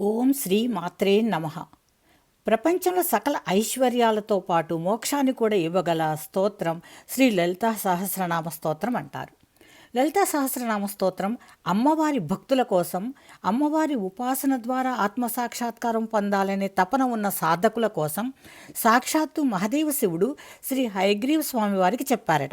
ఓం శ్రీ మాత్రే నమ. ప్రపంచంలో సకల ఐశ్వర్యాలతో పాటు మోక్షాన్ని కూడా ఇవ్వగల స్తోత్రం శ్రీ లలితా సహస్రనామ స్తోత్రం అంటారు. లలితా సహస్రనామ స్తోత్రం అమ్మవారి భక్తుల కోసం అమ్మవారి ఉపాసన ద్వారా ఆత్మసాక్షాత్కారం పొందాలనే తపన ఉన్న సాధకుల కోసం సాక్షాత్తు మహదేవ శివుడు శ్రీ హయగ్రీవ స్వామివారికి చెప్పారట.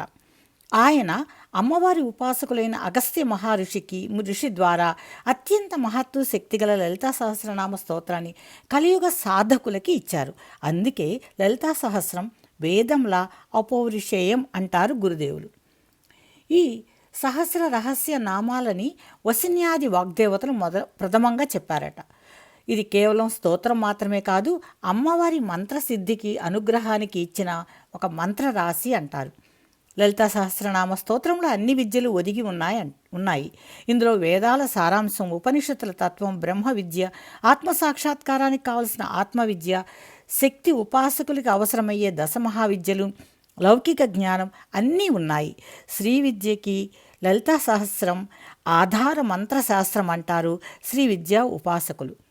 ఆయన అమ్మవారి ఉపాసకులైన అగస్త్య మహర్షికి ఋషి ద్వారా అత్యంత మహత్వ శక్తిగల లలితా సహస్రనామ స్తోత్రాన్ని కలియుగ సాధకులకి ఇచ్చారు. అందుకే లలితా సహస్రం వేదంలా అపౌరుషేయం అంటారు గురుదేవులు. ఈ సహస్ర రహస్య నామాలని వసిన్యాది వాగ్దేవతలు మొద ప్రథమంగా చెప్పారట. ఇది కేవలం స్తోత్రం మాత్రమే కాదు అమ్మవారి మంత్రసిద్ధికి అనుగ్రహానికి ఇచ్చిన ఒక మంత్ర రాశి అంటారు. లలితా సహస్రనామ స్తోత్రంలో అన్ని విద్యలు ఒదిగి ఉన్నాయి ఉన్నాయి. ఇందులో వేదాల సారాంశం ఉపనిషత్తుల తత్వం బ్రహ్మ విద్య ఆత్మసాక్షాత్కారానికి కావలసిన ఆత్మవిద్య శక్తి ఉపాసకులకి అవసరమయ్యే దశ మహావిద్యలు లౌకిక జ్ఞానం అన్నీ ఉన్నాయి. శ్రీ విద్యకి లలితా సహస్రం ఆధార మంత్రశాస్త్రం అంటారు శ్రీ విద్యా ఉపాసకులు.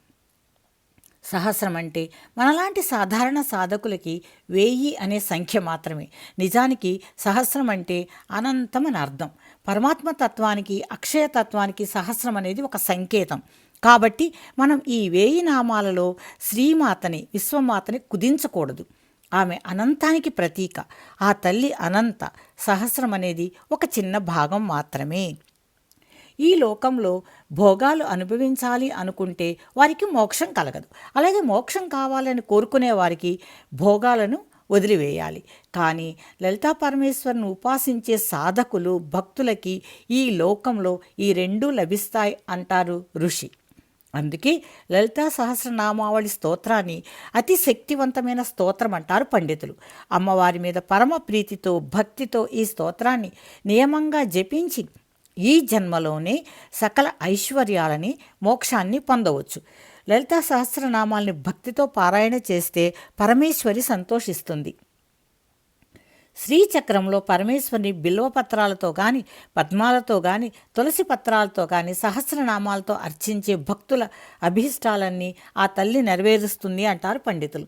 సహస్రం అంటే మనలాంటి సాధారణ సాధకులకి వేయి అనే సంఖ్య మాత్రమే. నిజానికి సహస్రం అంటే అనంతం అని అర్థం. పరమాత్మ తత్వానికి అక్షయ తత్వానికి సహస్రం అనేది ఒక సంకేతం. కాబట్టి మనం ఈ వేయి నామాలలో శ్రీమాతని విశ్వమాతని కుదించకూడదు. ఆమె అనంతానికి ప్రతీక. ఆ తల్లి అనంత సహస్రం అనేది ఒక చిన్న భాగం మాత్రమే. ఈ లోకంలో భోగాలు అనుభవించాలి అనుకుంటే వారికి మోక్షం కలగదు. అలాగే మోక్షం కావాలని కోరుకునే వారికి భోగాలను వదిలివేయాలి. కానీ లలితా పరమేశ్వరుని ఉపాసించే సాధకులు భక్తులకి ఈ లోకంలో ఈ రెండూ లభిస్తాయి అంటారు ఋషి. అందుకే లలితా సహస్రనామావళి స్తోత్రాన్ని అతి శక్తివంతమైన స్తోత్రం అంటారు పండితులు. అమ్మవారి మీద పరమ ప్రీతితో భక్తితో ఈ స్తోత్రాన్ని నియమంగా జపించి ఈ జన్మలోనే సకల ఐశ్వర్యాలని మోక్షాన్ని పొందవచ్చు. లలితా సహస్రనామాల్ని భక్తితో పారాయణ చేస్తే పరమేశ్వరి సంతోషిస్తుంది. శ్రీచక్రంలో పరమేశ్వరిని బిల్వపత్రాలతో కానీ పద్మాలతో కానీ తులసి పత్రాలతో కానీ సహస్రనామాలతో అర్చించే భక్తుల అభీష్టాలన్నీ ఆ తల్లి నెరవేరుస్తుంది అంటారు పండితులు.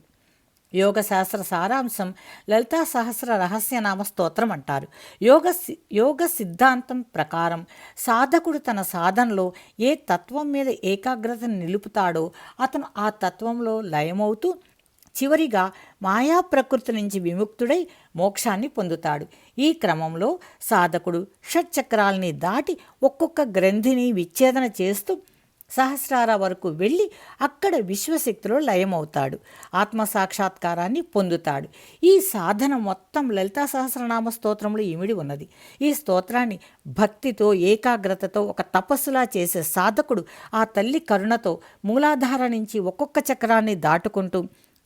యోగ శాస్త్ర సారాంశం లలితా సహస్ర రహస్యనామ స్తోత్రం అంటారు. యోగ యోగ సిద్ధాంతం ప్రకారం సాధకుడు తన సాధనలో ఏ తత్వం మీద ఏకాగ్రతను నిలుపుతాడో అతను ఆ తత్వంలో లయమవుతూ చివరిగా మాయా ప్రకృతి నుంచి విముక్తుడై మోక్షాన్ని పొందుతాడు. ఈ క్రమంలో సాధకుడు షట్చక్రాల్ని దాటి ఒక్కొక్క గ్రంథిని విచ్ఛేదన చేస్తూ సహస్రార వరకు వెళ్ళి అక్కడ విశ్వశక్తిలో లయమవుతాడు. ఆత్మసాక్షాత్కారాన్ని పొందుతాడు. ఈ సాధన మొత్తం లలితా సహస్రనామ స్తోత్రంలో ఇమిడి ఉన్నది. ఈ స్తోత్రాన్ని భక్తితో ఏకాగ్రతతో ఒక తపస్సులా చేసే సాధకుడు ఆ తల్లి కరుణతో మూలాధార నుంచి ఒక్కొక్క చక్రాన్ని దాటుకుంటూ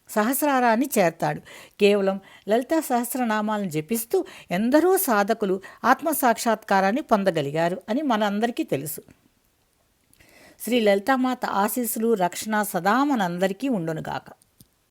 సహస్రారాన్ని చేర్తాడు. కేవలం లలితా సహస్రనామాలను జపిస్తూ ఎందరో సాధకులు ఆత్మసాక్షాత్కారాన్ని పొందగలిగారు అని మనందరికీ తెలుసు. శ్రీ లలితామాత ఆశీస్సులు రక్షణ సదా మనందరికీ ఉండునుగాక.